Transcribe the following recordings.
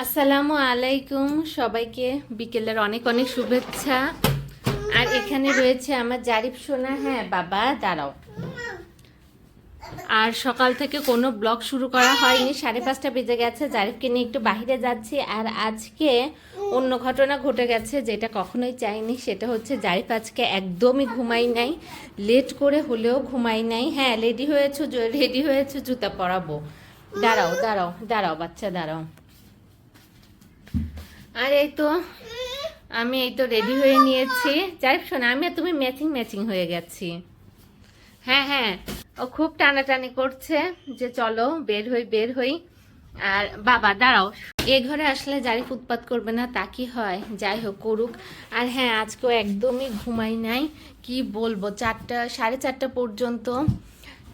আসসালামু আলাইকুম সবাইকে। বিকেলের অনেক অনেক শুভেচ্ছা। আর এখানে রয়েছে আমার জারিফ সোনা। হ্যাঁ বাবা, দাঁড়াও। আর সকাল থেকে কোনো ব্লগ শুরু করা হয়নি। সাড়ে পাঁচটা বেজে গেছে। জারিফকে নিয়ে একটু বাইরে যাচ্ছি। আর আজকে অন্য ঘটনা ঘটে গেছে যেটা কখনোই চাইনি। সেটা হচ্ছে জারিফ আজকে একদমই ঘুমাই নাই। লেট করে হলেও ঘুমাই নাই। হ্যাঁ রেডি হয়েছো রেডি হয়েছো, জুতা পরাবো। দাঁড়াও দাঁড়াও দাঁড়াও, বাচ্চা, দাঁড়াও। আর এই তো, আমি এই তো রেডি হয়ে নিয়েছি। যাই শোনা, আমি আর তুমি ম্যাচিং ম্যাচিং হয়ে গেছি। হ্যাঁ হ্যাঁ ও খুব টানাটানি করছে যে চলো, বের হই বের হই। আর বাবা, দাঁড়াও। এ ঘরে আসলে জারিফ উৎপাত করবে না, তা কি হয়? যাই হোক করুক। আর হ্যাঁ আজকেও একদমই ঘুমাই নাই। কি বলব, চারটা, সাড়ে চারটা পর্যন্ত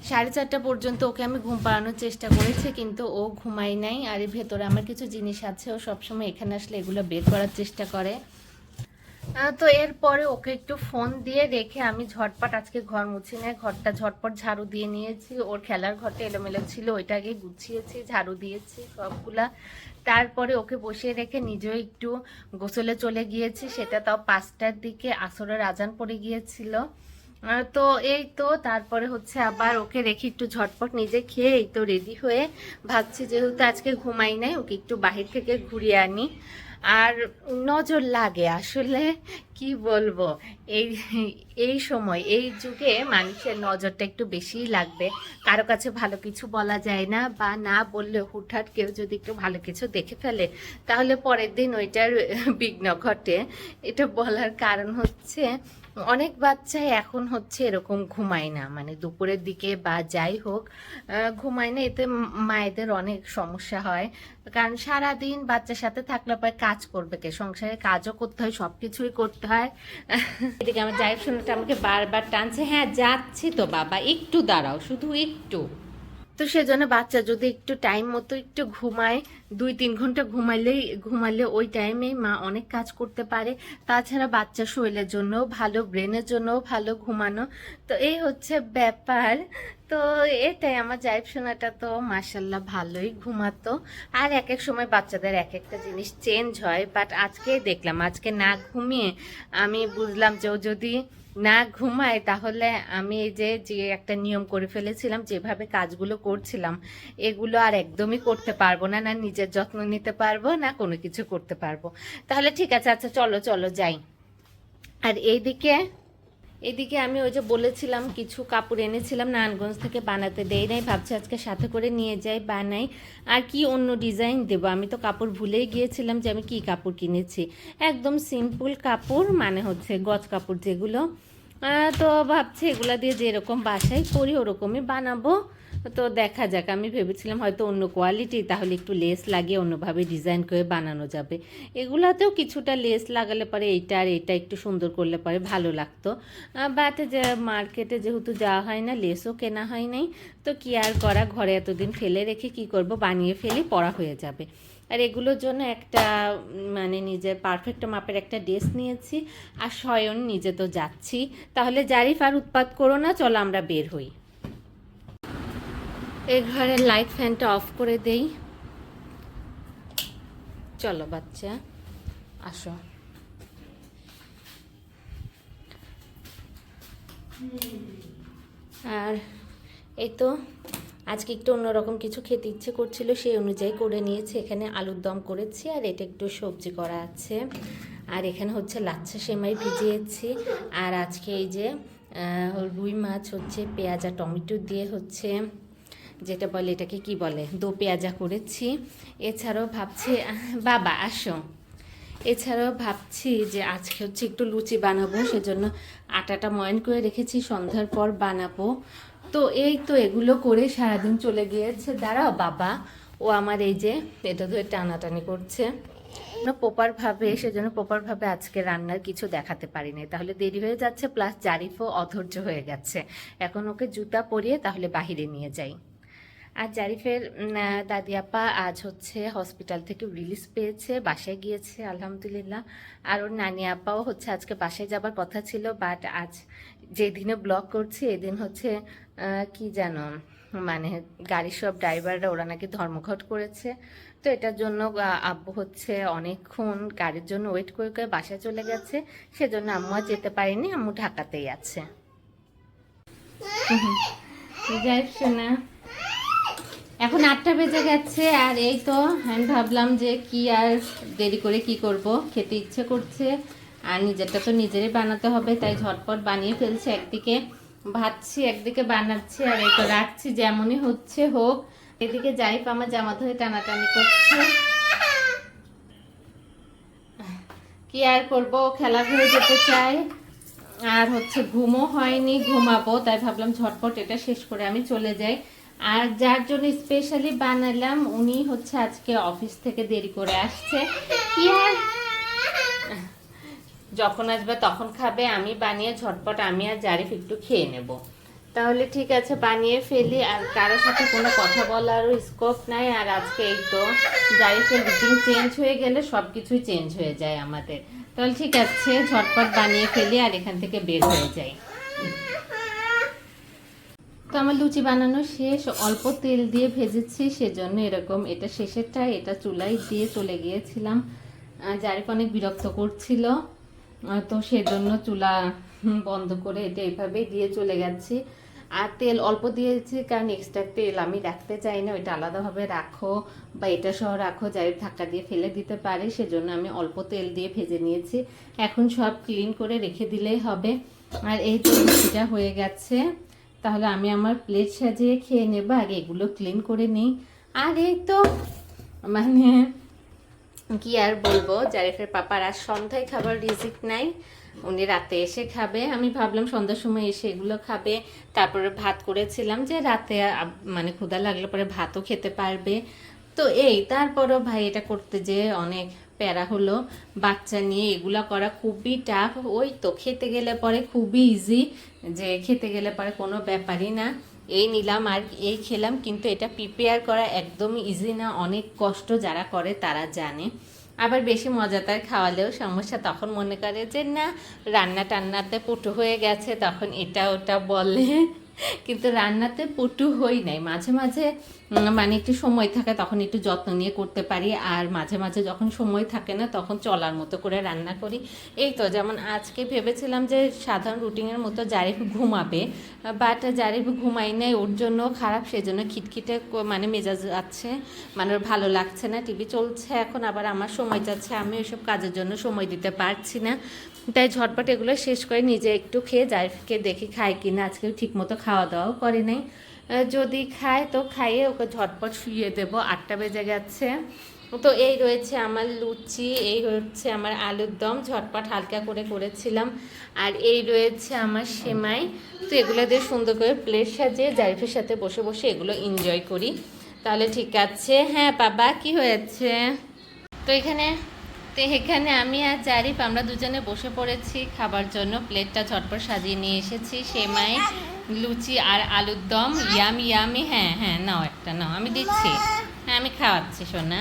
সাড়ে চারটা পর্যন্ত ওকে আমি ঘুম পাড়ানোর চেষ্টা করেছি, কিন্তু ও ঘুমাই নাই। আর এর ভেতরে আমার কিছু জিনিস আছে, ও সবসময় এখানে আসলে এগুলো বের করার চেষ্টা করে। তো এরপরে ওকে একটু ফোন দিয়ে রেখে আমি ঝটপট আজকে ঘর মুছি নেয় ঘরটা ঝটপট ঝাড়ু দিয়ে নিয়েছি। ওর খেলার ঘরটা এলোমেলো ছিল ওইটাকে গুছিয়েছি, ঝাড়ু দিয়েছি সবগুলা। তারপরে ওকে বসিয়ে রেখে নিজেও একটু গোসলে চলে গিয়েছি, সেটা তাও পাঁচটার দিকে, আসরের আজান পড়ে গিয়েছিল। তো এই তো তারপরে হচ্ছে আবার ওকে রেখে একটু ঝটপট নিজে খেয়ে এই তো রেডি হয়ে ভাবছি যেহেতু আজকে ঘুমাই নাই, ওকে একটু বাহির থেকে ঘুরিয়ে আনি। আর নজর লাগে আসলে, কি বলব? এই এই সময়, এই যুগে মানুষের নজরটা একটু বেশিই লাগবে। কারও কাছে ভালো কিছু বলা যায় না বা না বললে হুটহাট কেউ যদি একটু ভালো কিছু দেখে ফেলে, তাহলে পরের দিন ওইটার বিঘ্ন ঘটে। এটা বলার কারণ হচ্ছে অনেক বাচ্চাই এখন হচ্ছে এরকম ঘুমায় না। মানে দুপুরের দিকে বা যাই হোক ঘুমায় না, এতে মায়েদের অনেক সমস্যা হয়। কারণ সারাদিন বাচ্চার সাথে থাকলে পরে কাজ করবে কে? সংসারে কাজও করতে হয় সব কিছুই করতে হয়। এদিকে আমার জায়ের শুনেটা আমাকে বারবার টানছে হ্যাঁ যাচ্ছি তো বাবা, একটু দাঁড়াও, শুধু একটু। তো সেজন্য বাচ্চা যদি একটু টাইম মতো একটু ঘুমায়, দুই তিন ঘণ্টা ঘুমাইলেই ঘুমালে ওই টাইমেই মা অনেক কাজ করতে পারে। তাছাড়া বাচ্চা শরীরের জন্য ভালো ব্রেনের জন্য ভালো ঘুমানো। তো এই হচ্ছে ব্যাপার। তো এটাই আমার জাইব শোনাটা তো মাসাল্লাহ ভালোই ঘুমাতো। আর এক এক সময় বাচ্চাদের এক একটা জিনিস চেঞ্জ হয় বাট আজকে দেখলাম, আজকে না ঘুমিয়ে আমি বুঝলাম যে ও যদি না ঘুমায়, তাহলে আমি এই যে যে একটা নিয়ম করে ফেলেছিলাম, যেভাবে কাজগুলো করছিলাম, এগুলো আর একদমই করতে পারব না না নিজের যত্ন নিতে পারব, না কোনো কিছু করতে পারব। তাহলে ঠিক আছে আচ্ছা চলো চলো যাই। আর এইদিকে এদিকে আমি ওই যে বলেছিলাম, কিছু কাপড় এনেছিলাম নানগঞ্জ থেকে বানাতে দেই নাই, ভাবছি আজকে সাথে করে নিয়ে যাই, বানাই। আর কি অন্য ডিজাইন দেব? আমি তো কাপড় ভুলেই গিয়েছিলাম যে আমি কি কাপড় কিনেছি। একদম সিম্পল কাপড় মানে হচ্ছে গজ কাপড় যেগুলো। তো ভাবছি এগুলা দিয়ে যেরকম বাসায় করি, ওরকমই বানাবো। তো দেখা যাক, আমি ভেবেছিলাম হয়তো অন্য কোয়ালিটি তাহলে একটু লেস লাগিয়ে অন্যভাবে ডিজাইন করে বানানো যাবে। এগুলাতেও কিছুটা লেস লাগালে পরে এইটা আর এইটা একটু সুন্দর করলে পরে ভালো লাগতো। বাট যে মার্কেটে যেহেতু যাওয়া হয় না লেসও কেনা হয় নাই, তো কি আর করা? ঘরে এতদিন ফেলে রেখে কি করব? বানিয়ে ফেলি, পড়া হয়ে যাবে। আর এগুলোর জন্য একটা মানে নিজের পারফেক্ট মাপের একটা ড্রেস নিয়েছি, আর স্বয়ং নিজে তো যাচ্ছি। তাহলে জারিফ আর উৎপাত করো না, চলো আমরা বের হই। এই ঘরের লাইট ফ্যানটা অফ করে দেই। চলো বাচ্চা, আসো। আর এই তো, আজকে একটু অন্যরকম কিছু খেতে ইচ্ছে করছিল, সেই অনুযায়ী করে নিয়েছি। এখানে আলুর দম করেছি, আর এটা একটু সবজি করা আছে। আর এখানে হচ্ছে লাচ্ছা সেমাই ভিজিয়েছি। আর আজকে এই যে রুই মাছ হচ্ছে, পেঁয়াজ আর টমেটো দিয়ে হচ্ছে। যেটা বলে, এটাকে কি বলে? দো পেঁয়াজা করেছি। এছাড়াও ভাবছি, বাবা, আসো। এছাড়াও ভাবছি যে আজকে হচ্ছে একটু লুচি বানাবো, সেজন্য আটাটা ময়ন করে রেখেছি, সন্ধ্যার পর বানাবো। তো এই তো এগুলো করে সারাদিন চলে গিয়েছে। দাঁড়াও, বাবা। ও আমার এই যে, এটা ধরে টানাটানি করছে। প্রপার ভাবে সেজন্য প্রপার ভাবে আজকে রান্নার কিছু দেখাতে পারিনি। তাহলে দেরি হয়ে যাচ্ছে, প্লাস জারিফও অধৈর্য হয়ে গেছে। এখন ওকে জুতা পরিয়ে তাহলে বাহিরে নিয়ে যাই। আর জারিফের দাদি আপা আজ হচ্ছে হসপিটাল থেকে রিলিজ পেয়েছে বাসায় গিয়েছে আলহামদুলিল্লাহ। আর ওর নানি আপাও হচ্ছে আজকে বাসায় যাবার কথা ছিল বাট আজ যেদিনে ব্লক করছি এদিন হচ্ছে কি জানো মানে গাড়ির সব ড্রাইভাররা ওরা নাকি ধর্মঘট করেছে। তো এটার জন্য আব্বু হচ্ছে অনেকক্ষণ গাড়ির জন্য ওয়েট করে করে বাসায় চলে গেছে। সেজন্য আম্মু আর যেতে পারিনি আম্মু ঢাকাতেই আছে। যাই শোনা এখন আটটা বেজে গেছে আর এই তো আমি ভাবলাম যে কি আর দেরি করে কি করব। খেতে ইচ্ছে করছে আর নিজেরটা তো নিজেরই বানাতে হবে, তাই ঝটপট বানিয়ে ফেলছে। একদিকে ভাজছি, একদিকে বানাচ্ছি আর এই তো রাখছি, যেমনই হচ্ছে হোক। এদিকে জারিফ আমার জামা ধরে টানাটানি করছে। কি আর করব? খেলা ঘুরে যেতে চাই আর হচ্ছে ঘুমও হয়নি, ঘুমাবো, তাই ভাবলাম ঝটপট এটা শেষ করে আমি চলে যাই। আর যার জন্য স্পেশালি বানালাম, উনি হচ্ছে আজকে অফিস থেকে দেরি করে আসছে। কি যখন আসবে তখন খাবে, আমি বানিয়ে ঝটপট আমি আর জারিফ একটু খেয়ে নেব। তাহলে ঠিক আছে, বানিয়ে ফেলি, আর কারোর সাথে কোনো কথা বলারও স্কোপ নাই, আর আজকে এই তো জারিফের রুটিন চেঞ্জ হয়ে গেলে সব কিছুই চেঞ্জ হয়ে যায় আমাদের। তাহলে ঠিক আছে, ঝটপট বানিয়ে ফেলি আর এখান থেকে বের হয়ে যাই। তো আমার লুচি বানানো শেষ, অল্প তেল দিয়ে ভেজেছি সেজন্য এরকম এটা শেষেরটা, এটা চুলাই দিয়ে চলে গিয়েছিলাম। জারিফ অনেক বিরক্ত করছিল তো সেজন্য চুলা বন্ধ করে এটা এইভাবেই দিয়ে চলে গেছি। আর তেল অল্প দিয়েছি, কারণ এক্সট্রা তেল আমি রাখতে চাই না, ওইটা আলাদাভাবে রাখো বা এটা সহ রাখো যাই ধাক্কা দিয়ে ফেলে দিতে পারে, সেজন্য আমি অল্প তেল দিয়ে ভেজে নিয়েছি। এখন সব ক্লিন করে রেখে দিলেই হবে। আর এই তো হয়ে গেছে। তাহলে আমি আমার প্লেট সাজিয়ে খেয়ে নেব, আগে এগুলো ক্লিন করে নিই। আর এই তো মানে কি আর বলব, জারিফের পাপার আর সন্ধ্যায় খাবার রিজিক নাই। উনি রাতে এসে খাবে, আমি ভাবলাম সন্ধ্যার সময় এসে এগুলো খাবে। তারপরে ভাত করেছিলাম যে রাতে মানে ক্ষুধা লাগলে পরে ভাতও খেতে পারবে। তো এই, তারপরও ভাই এটা করতে যে অনেক প্যারা হলো, বাচ্চা নিয়ে এগুলা করা খুবই টাফ ওই তো, খেতে গেলে পরে খুবই ইজি যে খেতে গেলে পরে কোনো ব্যাপারই না। এই নিলাম আর এই খেলাম, কিন্তু এটা প্রিপেয়ার করা একদম ইজি না, অনেক কষ্ট যারা করে তারা জানে। আবার বেশি মজাদার খাওয়ালেও সমস্যা, তখন মনে করে যে, না রান্না টান্নাতে পটু হয়ে গেছে, তখন এটা ওটা বলে। কিন্তু রান্নাতে পটু হই নাই। মাঝে মাঝে মানে একটু সময় থাকে তখন একটু যত্ন নিয়ে করতে পারি। আর মাঝে মাঝে যখন সময় থাকে না, তখন চলার মতো করে রান্না করি। এই তো, যেমন আজকে ভেবেছিলাম যে সাধারণ রুটিনের মতো জারিফ ঘুমাবে বাট জারিফ ঘুমাই নাই, ওর জন্য খারাপ, সেজন্য খিটখিটে মানে মেজাজ আছে মানে ভালো লাগছে না, টিভি চলছে, এখন আবার আমার সময় যাচ্ছে, আমি ওইসব কাজের জন্য সময় দিতে পারছি না। তাই ঝটপট এগুলো শেষ করে নিজে একটু খেয়ে জারিফকে দেখি খায় কিনা, আজকে ঠিক মতো খাওয়া দাওয়াও করে নাই। যদি খায় তো খাইয়ে ওকে ঝটপট শুয়ে দেবো। আটটা বেজে গেছে। তো এই রয়েছে আমার লুচি, এই হচ্ছে আমার আলুর দম। ঝটপট হালকা করে করেছিলাম। আর এই রয়েছে আমার সেমাই। তো এগুলো দিয়ে সুন্দর করে প্লেট সাজিয়ে জারিফের সাথে বসে বসে এগুলো এনজয় করি। তাহলে ঠিক আছে। হ্যাঁ বাবা, কি হয়েছে? তো এখানে তো এখানে আমি আর জারিফ, আমরা দুজনে বসে পড়েছি খাবার জন্য। প্লেটটা ঝটপট সাজিয়ে নিয়ে এসেছি। সেমাই, লুচি আর আলুর দম। Yummy yummy. হ্যাঁ হ্যাঁ নাও একটা, নাও। আমি দিচ্ছি। হ্যাঁ আমি খাওয়াচ্ছি, সোনা।